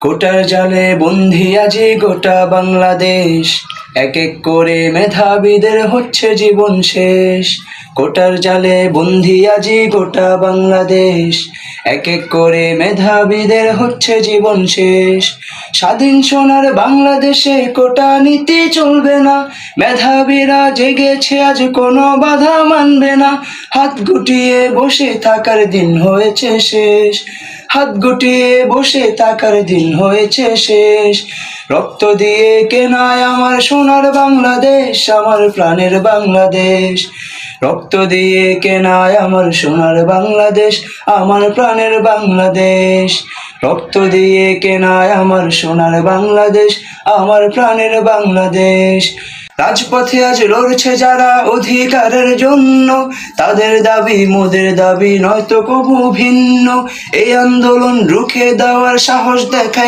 কোটার জালে বন্দি আজি গোটা বাংলাদেশ। এক এক করে মেধাবীদের হচ্ছে জীবন শেষ। কোটার জালে বন্দি আজি গোটা বাংলাদেশ। এক এক করে মেধাবীদের হচ্ছে জীবন শেষ। স্বাধীন সোনার বাংলাদেশে কোটা নীতি চলবে না। মেধাবীরা জেগেছে আজ কোনো বাধা মানবে না। হাত গুটিয়ে বসে থাকার দিন হয়েছে শেষ। হাত গুটিয়ে বসে তাকার দিন হয়েছে শেষ। রক্ত দিয়ে কেনায় আমার সোনার বাংলাদেশ, আমার প্রাণের বাংলাদেশ। রক্ত দিয়ে কেনায় আমার সোনার বাংলাদেশ, আমার প্রাণের বাংলাদেশ। রক্ত দিয়ে কেনায় আমার সোনার বাংলাদেশ, আমার প্রাণের বাংলাদেশ। রাজপথে আজ লড়ছে যারা অধিকারের জন্য, তাদের দাবি মোদের দাবি, নয়তো কবু ভিন্ন। এই আন্দোলন রুখে দেওয়ার সাহস দেখায়